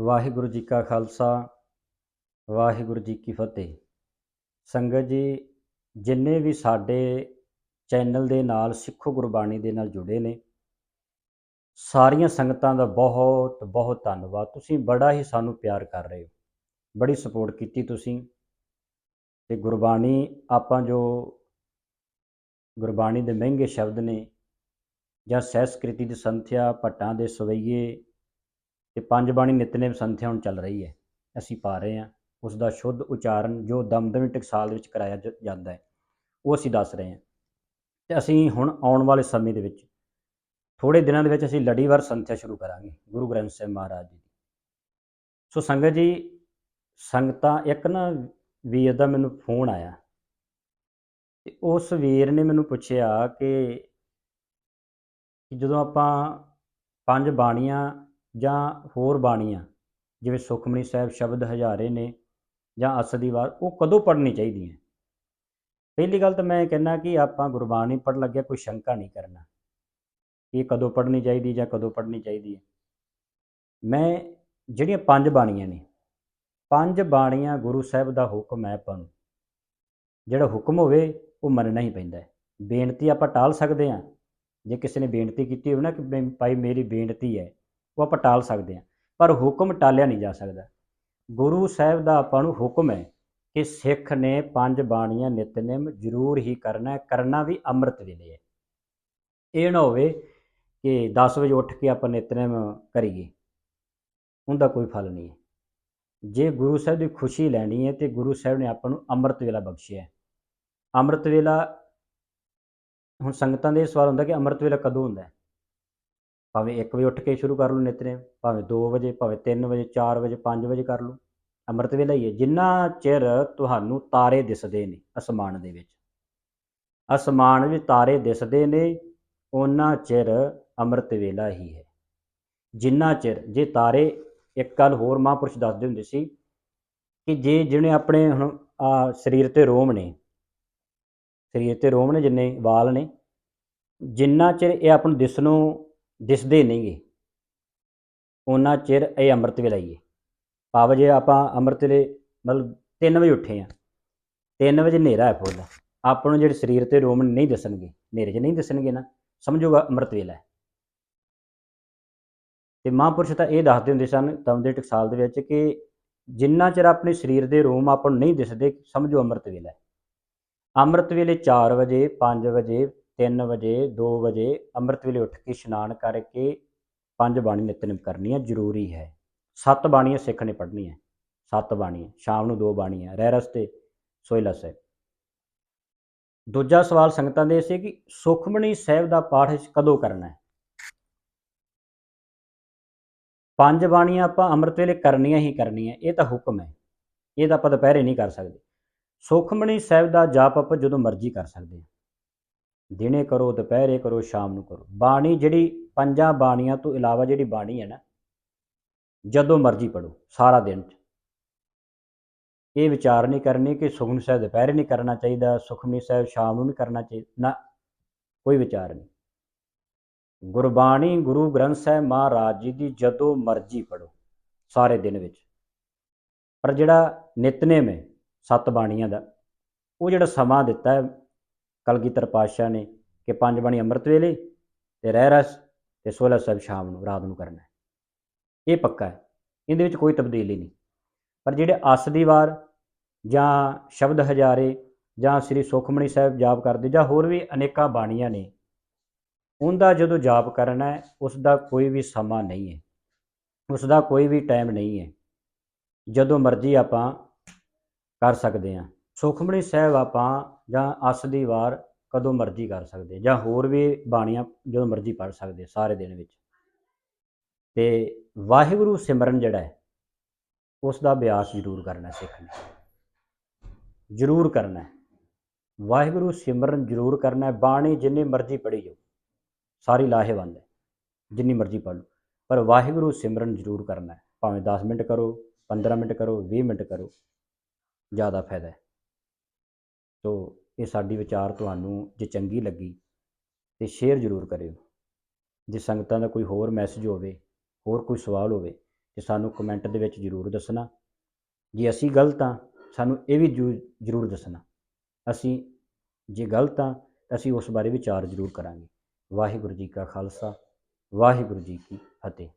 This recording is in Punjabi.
ਵਾਹਿਗੁਰੂ ਜੀ ਕਾ ਖਾਲਸਾ, ਵਾਹਿਗੁਰੂ ਜੀ ਕੀ ਫਤਿਹ। ਸੰਗਤ ਜੀ, ਜਿੰਨੇ ਵੀ ਸਾਡੇ ਚੈਨਲ ਦੇ ਨਾਲ ਸਿੱਖੋ ਗੁਰਬਾਣੀ ਦੇ ਨਾਲ ਜੁੜੇ ਨੇ, ਸਾਰੀਆਂ ਸੰਗਤਾਂ ਦਾ ਬਹੁਤ ਬਹੁਤ ਧੰਨਵਾਦ। ਤੁਸੀਂ ਬੜਾ ਹੀ ਸਾਨੂੰ ਪਿਆਰ ਕਰ ਰਹੇ ਹੋ। ਬੜੀ ਸਪੋਰਟ ਕੀਤੀ ਤੁਸੀਂ। ਤੇ ਗੁਰਬਾਣੀ, ਆਪਾਂ ਜੋ ਗੁਰਬਾਣੀ ਦੇ ਮਹਿੰਗੇ ਸ਼ਬਦ ਨੇ ਜਾਂ ਸਹਿਸਕ੍ਰਿਤੀ ਦੀ ਸੰਥਿਆ, ਭੱਟਾਂ ਦੇ ਸਵਈਏ ਤੇ ਪੰਜ ਬਾਣੀ ਨਿਤਨੇਮ ਸੰਥਿਆ ਹੁਣ ਚੱਲ ਰਹੀ ਹੈ। ਅਸੀਂ ਪਾ ਰਹੇ ਹਾਂ। ਉਸ ਦਾ ਸ਼ੁੱਧ ਉਚਾਰਨ ਜੋ ਦਮਦਮੀ ਟਕਸਾਲ ਦੇ ਵਿੱਚ ਕਰਾਇਆ ਜਾਂਦਾ ਹੈ। ਉਹ ਅਸੀਂ ਦੱਸ ਰਹੇ ਹਾਂ। ਤੇ ਅਸੀਂ ਹੁਣ ਆਉਣ ਵਾਲੇ ਸਮੇਂ ਦੇ ਵਿੱਚ ਥੋੜੇ ਦਿਨਾਂ ਦੇ ਵਿੱਚ ਅਸੀਂ ਲੜੀਵਾਰ ਸੰਥਿਆ ਸ਼ੁਰੂ ਕਰਾਂਗੇ, ਗੁਰੂ ਗ੍ਰੰਥ ਸਾਹਿਬ ਮਹਾਰਾਜ ਜੀ ਦੀ। ਸੋ ਸੰਗਤ ਜੀ, ਸੰਗਤਾਂ, ਇੱਕ ਨਾ ਵੀਰ ਦਾ ਮੈਨੂੰ ਫੋਨ ਆਇਆ। ਤੇ ਉਸ ਵੀਰ ਨੇ ਮੈਨੂੰ ਪੁੱਛਿਆ ਕਿ ਜਦੋਂ ਆਪਾਂ ਪੰਜ ਬਾਣੀਆਂ ਜਾਂ ਹੋਰ ਬਾਣੀਆਂ, ਜਿਵੇਂ ਸੁਖਮਨੀ ਸਾਹਿਬ ਸ਼ਬਦ ਹਜ਼ਾਰੇ ਨੇ ਜਾਂ ਅਸ ਦੀ ਵਾਰ, ਉਹ ਕਦੋਂ ਪੜ੍ਹਨੀ ਚਾਹੀਦੀਆਂ? ਪਹਿਲੀ ਗੱਲ ਤਾਂ ਮੈਂ ਕਹਿੰਦਾ ਕਿ ਆਪਾਂ ਗੁਰਬਾਣੀ ਪੜ੍ਹਨ ਲੱਗਿਆ ਕੋਈ ਸ਼ੰਕਾ ਨਹੀਂ ਕਰਨਾ। ਇਹ ਕਦੋਂ ਪੜ੍ਹਨੀ ਚਾਹੀਦੀ ਜਾਂ ਕਦੋਂ ਪੜ੍ਹਨੀ ਚਾਹੀਦੀ ਹੈ? ਮੈਂ, ਜਿਹੜੀਆਂ ਪੰਜ ਬਾਣੀਆਂ ਨੇ, ਪੰਜ ਬਾਣੀਆਂ ਗੁਰੂ ਸਾਹਿਬ ਦਾ ਹੁਕਮ ਹੈ ਆਪਾਂ ਨੂੰ। ਜਿਹੜਾ ਹੁਕਮ ਹੋਵੇ, ਉਹ ਮੰਨਣਾ ਹੀ ਪੈਂਦਾ ਹੈ। ਬੇਨਤੀ ਆਪਾਂ ਟਾਲ ਸਕਦੇ ਹਾਂ। ਜੇ ਕਿਸੇ ਨੇ ਬੇਨਤੀ ਕੀਤੀ ਹੋਵੇ ਨਾ ਕਿ ਭਾਈ ਮੇਰੀ ਬੇਨਤੀ ਹੈ ਉਹ ਆਪਾਂ ਟਾਲ ਸਕਦੇ ਹਾਂ, ਪਰ ਹੁਕਮ ਟਾਲਿਆ ਨਹੀਂ ਜਾ ਸਕਦਾ। ਗੁਰੂ ਸਾਹਿਬ ਦਾ ਆਪਾਂ ਨੂੰ ਹੁਕਮ ਹੈ ਕਿ ਸਿੱਖ ਨੇ ਪੰਜ ਬਾਣੀਆਂ ਨਿਤਨੇਮ ਜ਼ਰੂਰ ਹੀ ਕਰਨਾ ਹੈ, ਕਰਨਾ ਵੀ ਅੰਮ੍ਰਿਤ ਵੇਲੇ ਹੈ। ਇਹ ਨਾ ਹੋਵੇ ਕਿ 10 ਵਜੇ ਉੱਠ ਕੇ ਆਪਾਂ ਨਿਤਨੇਮ ਕਰੀਏ, ਉਹਦਾ ਕੋਈ ਫਲ ਨਹੀਂ ਹੈ। ਜੇ ਗੁਰੂ ਸਾਹਿਬ ਦੀ ਖੁਸ਼ੀ ਲੈਣੀ ਹੈ ਤੇ ਗੁਰੂ ਸਾਹਿਬ ਨੇ ਆਪਾਂ ਨੂੰ ਅੰਮ੍ਰਿਤ ਵੇਲਾ ਬਖਸ਼ਿਆ ਹੈ। ਅੰਮ੍ਰਿਤ ਵੇਲਾ, ਹੁਣ ਸੰਗਤਾਂ ਦੇ ਇਹ ਸਵਾਲ ਹੁੰਦਾ ਕਿ ਅੰਮ੍ਰਿਤ ਵੇਲਾ ਕਦੋਂ ਹੁੰਦਾ ਹੈ? ਭਾਵੇਂ 1 ਵਜੇ ਉੱਠ ਕੇ ਸ਼ੁਰੂ ਕਰ ਲਓ ਨਿਤਨੇਮ ਭਾਵੇਂ 2 ਵਜੇ, ਭਾਵੇਂ 3 ਵਜੇ 4 ਵਜੇ 5 ਵਜੇ ਕਰ ਲਓ। ਅੰਮ੍ਰਿਤ ਵੇਲਾ ਹੀ ਹੈ। ਜਿੰਨਾ ਚਿਰ ਤੁਹਾਨੂੰ ਤਾਰੇ ਦਿਸਦੇ ਨੇ ਅਸਮਾਨ ਦੇ ਵਿੱਚ, ਅਸਮਾਨ ਵਿੱਚ ਤਾਰੇ ਦਿਸਦੇ ਨੇ ਉਹਨਾਂ ਚਿਰ ਅੰਮ੍ਰਿਤ ਵੇਲਾ ਹੀ ਹੈ। ਜਿੰਨਾ ਚਿਰ, ਜੇ ਤਾਰੇ ਇੱਕ ਗੱਲ ਹੋਰ ਮਹਾਂਪੁਰਸ਼ ਦੱਸਦੇ ਹੁੰਦੇ ਸੀ ਕਿ ਜੇ ਜਿਹਨੇ ਆਪਣੇ ਹੁਣ ਸਰੀਰ ਤੇ ਰੋਮ ਨੇ, ਸਰੀਰ ਤੇ ਰੋਮ ਨੇ, ਜਿੰਨੇ ਵਾਲ ਨੇ, ਜਿੰਨਾ ਚਿਰ ਇਹ ਆਪ ਨੂੰ ਦਿਸ ਨੂੰ ਦਿਸਦੇ ਨਹੀਂਗੇ। ਉਹਨਾਂ ਚਿਰ ਇਹ ਅੰਮ੍ਰਿਤ ਵੇਲਾਈਏ ਹੀ ਭਾਵ ਜੇ ਆਪਾਂ ਅੰਮ੍ਰਿਤ ਵੇਲੇ ਮਤਲਬ 3 ਵਜੇ ਉੱਠੇ ਆ 3 ਵਜੇ ਹਨੇਰਾ ਹੈ ਫੁੱਲ। ਆਪਾਂ ਨੂੰ ਜਿਹੜੇ ਸਰੀਰ ਤੇ ਰੋਮ ਨਹੀਂ ਦਿਸਣਗੇ, ਹਨੇਰੇ 'ਚ ਨਹੀਂ ਦਿਸਣਗੇ ਨਾ ਸਮਝੋਗਾ ਅੰਮ੍ਰਿਤ ਵੇਲਾ ਹੈ। ਤੇ ਮਹਾਂਪੁਰਸ਼ ਤਾਂ ਇਹ ਦੱਸਦੇ ਹੁੰਦੇ ਸਨ ਤਮਦੇ ਟਕਸਾਲ ਦੇ ਵਿੱਚ ਕਿ ਜਿੰਨਾ ਚਿਰ ਆਪਣੇ ਸਰੀਰ ਦੇ ਰੋਮ ਆਪਾਂ ਨੂੰ ਨਹੀਂ ਦਿਸਦੇ, ਸਮਝੋ ਅੰਮ੍ਰਿਤ ਵੇਲਾ ਹੈ। ਅੰਮ੍ਰਿਤ ਵੇਲੇ 4 ਵਜੇ 5 ਵਜੇ 3 ਵਜੇ 2 ਵਜੇ ਅੰਮ੍ਰਿਤ ਵੇਲੇ ਉੱਠ ਕੇ ਇਸ਼ਨਾਨ ਕਰਕੇ ਪੰਜ ਬਾਣੀ ਨਿਤਨੇਮ ਕਰਨੀ ਹੈ ਜ਼ਰੂਰੀ ਹੈ। ਸੱਤ ਬਾਣੀਆਂ ਸਿੱਖ ਨੇ ਪੜ੍ਹਨੀਆਂ ਸੱਤ ਬਾਣੀਆਂ, ਸ਼ਾਮ ਨੂੰ ਦੋ ਬਾਣੀਆਂ, ਰਹਿ ਰਸਤੇ ਸੋਇਲਾ ਸਾਹਿਬ। ਦੂਜਾ ਸਵਾਲ ਸੰਗਤਾਂ ਦੇ ਸੀ ਕਿ ਸੁਖਮਣੀ ਸਾਹਿਬ ਦਾ ਪਾਠ ਕਦੋਂ ਕਰਨਾ ਹੈ? ਪੰਜ ਬਾਣੀਆਂ ਆਪਾਂ ਅੰਮ੍ਰਿਤ ਵੇਲੇ ਕਰਨੀਆਂ ਹੀ ਕਰਨੀਆਂ, ਇਹ ਤਾਂ ਹੁਕਮ ਹੈ। ਇਹ ਤਾਂ ਆਪਾਂ ਦੁਪਹਿਰੇ ਨਹੀਂ ਕਰ ਸਕਦੇ। ਸੁਖਮਣੀ ਸਾਹਿਬ ਦਾ ਜਾਪ ਆਪਾਂ ਜਦੋਂ ਮਰਜ਼ੀ ਕਰ ਸਕਦੇ ਹਾਂ। ਦਿਨੇ ਕਰੋ, ਦੁਪਹਿਰੇ ਕਰੋ, ਸ਼ਾਮ ਨੂੰ ਕਰੋ। ਬਾਣੀ ਜਿਹੜੀ ਪੰਜਾਂ ਬਾਣੀਆਂ ਤੋਂ ਇਲਾਵਾ ਜਿਹੜੀ ਬਾਣੀ ਹੈ ਨਾ, ਜਦੋਂ ਮਰਜ਼ੀ ਪੜੋ ਸਾਰਾ ਦਿਨ ਚ। ਇਹ ਵਿਚਾਰ ਨਹੀਂ ਕਰਨੀ ਕਿ ਸੁਖਮਨੀ ਸਾਹਿਬ ਦੁਪਹਿਰੇ ਨਹੀਂ ਕਰਨਾ ਚਾਹੀਦਾ, ਸੁਖਮਨੀ ਸਾਹਿਬ ਸ਼ਾਮ ਨੂੰ ਨਹੀਂ ਕਰਨਾ ਚਾਹੀਦਾ ਨਾ, ਕੋਈ ਵਿਚਾਰ ਨਹੀਂ। ਗੁਰਬਾਣੀ ਗੁਰੂ ਗ੍ਰੰਥ ਸਾਹਿਬ ਮਹਾਰਾਜ ਜੀ ਦੀ ਜਦੋਂ ਮਰਜ਼ੀ ਪੜੋ ਸਾਰੇ ਦਿਨ ਵਿੱਚ। ਪਰ ਜਿਹੜਾ ਨਿਤਨੇਮ ਹੈ, ਸੱਤ ਬਾਣੀਆਂ ਦਾ, ਉਹ ਜਿਹੜਾ ਸਮਾਂ ਦਿੱਤਾ ਹੈ ਕਲਗੀਧਰ ਪਾਤਸ਼ਾਹ ਨੇ ਕਿ ਪੰਜ ਬਾਣੀ ਅੰਮ੍ਰਿਤ ਵੇਲੇ ਤੇ ਰਹਿ ਰਸ ਤੇ 16 ਸਾਹਿਬ ਸ਼ਾਮ ਨੂੰ, ਰਾਤ ਨੂੰ ਕਰਨਾ ਇਹ ਪੱਕਾ ਹੈ। ਇਹਦੇ ਵਿੱਚ ਕੋਈ ਤਬਦੀਲੀ ਨਹੀਂ। ਪਰ ਜਿਹੜੇ ਅਸ ਦੀ ਵਾਰ ਜਾਂ ਸ਼ਬਦ ਹਜ਼ਾਰੇ ਜਾਂ ਸ੍ਰੀ ਸੁਖਮਣੀ ਸਾਹਿਬ ਜਾਪ ਕਰਦੇ ਜਾਂ ਹੋਰ ਵੀ ਅਨੇਕਾਂ ਬਾਣੀਆਂ ਨੇ, ਉਹਦਾ ਜਦੋਂ ਜਾਪ ਕਰਨਾ ਹੈ ਉਸ ਦਾ ਕੋਈ ਵੀ ਸਮਾਂ ਨਹੀਂ ਹੈ। ਉਸ ਦਾ ਕੋਈ ਵੀ ਟਾਈਮ ਨਹੀਂ ਹੈ। ਜਦੋਂ ਮਰਜ਼ੀ ਆਪਾਂ ਕਰ ਸਕਦੇ ਹਾਂ। ਸੁਖਮਣੀ ਸਾਹਿਬ ਆਪਾਂ ਜਾਂ ਅਸ ਦੀ ਵਾਰ ਕਦੋਂ ਮਰਜ਼ੀ ਕਰ ਸਕਦੇ, ਜਾਂ ਹੋਰ ਵੀ ਬਾਣੀਆਂ ਜਦੋਂ ਮਰਜ਼ੀ ਪੜ ਸਕਦੇ ਸਾਰੇ ਦਿਨ ਵਿੱਚ। ਤੇ ਵਾਹਿਗੁਰੂ ਸਿਮਰਨ ਜਿਹੜਾ ਹੈ ਉਸ ਦਾ ਅਭਿਆਸ ਜ਼ਰੂਰ ਕਰਨਾ ਸਿੱਖ ਨੇ ਜ਼ਰੂਰ ਕਰਨਾ ਹੈ। ਵਾਹਿਗੁਰੂ ਸਿਮਰਨ ਜ਼ਰੂਰ ਕਰਨਾ ਹੈ। ਬਾਣੀ ਜਿੰਨੀ ਮਰਜ਼ੀ ਪੜ੍ਹੀ ਜਾਓ, ਸਾਰੀ ਲਾਹੇਵੰਦ ਹੈ, ਜਿੰਨੀ ਮਰਜ਼ੀ ਪੜ੍ਹ ਲਓ। ਪਰ ਵਾਹਿਗੁਰੂ ਸਿਮਰਨ ਜ਼ਰੂਰ ਕਰਨਾ ਹੈ। ਭਾਵੇਂ 10 ਮਿੰਟ ਕਰੋ 15 ਮਿੰਟ ਕਰੋ 20 ਮਿੰਟ ਕਰੋ, ਜ਼ਿਆਦਾ ਫਾਇਦਾ ਹੈ। ਸੋ ਇਹ ਸਾਡੀ ਵਿਚਾਰ ਤੁਹਾਨੂੰ ਜੇ ਚੰਗੀ ਲੱਗੀ ਤੇ ਸ਼ੇਅਰ ਜ਼ਰੂਰ ਕਰਿਓ। ਜੇ ਸੰਗਤਾਂ ਦਾ ਕੋਈ ਹੋਰ ਮੈਸੇਜ ਹੋਵੇ, ਹੋਰ ਕੋਈ ਸਵਾਲ ਹੋਵੇ, ਤੇ ਸਾਨੂੰ ਕਮੈਂਟ ਦੇ ਵਿੱਚ ਜ਼ਰੂਰ ਦੱਸਣਾ। ਜੇ ਅਸੀਂ ਗਲਤ ਹਾਂ, ਸਾਨੂੰ ਇਹ ਵੀ ਜ਼ਰੂ- ਜ਼ਰੂਰ ਦੱਸਣਾ। ਅਸੀਂ ਜੇ ਗਲਤ ਹਾਂ ਤਾਂ ਅਸੀਂ ਉਸ ਬਾਰੇ ਵਿਚਾਰ ਜ਼ਰੂਰ ਕਰਾਂਗੇ। ਵਾਹਿਗੁਰੂ ਜੀ ਕਾ ਖਾਲਸਾ, ਵਾਹਿਗੁਰੂ ਜੀ ਕੀ ਫਤਿਹ।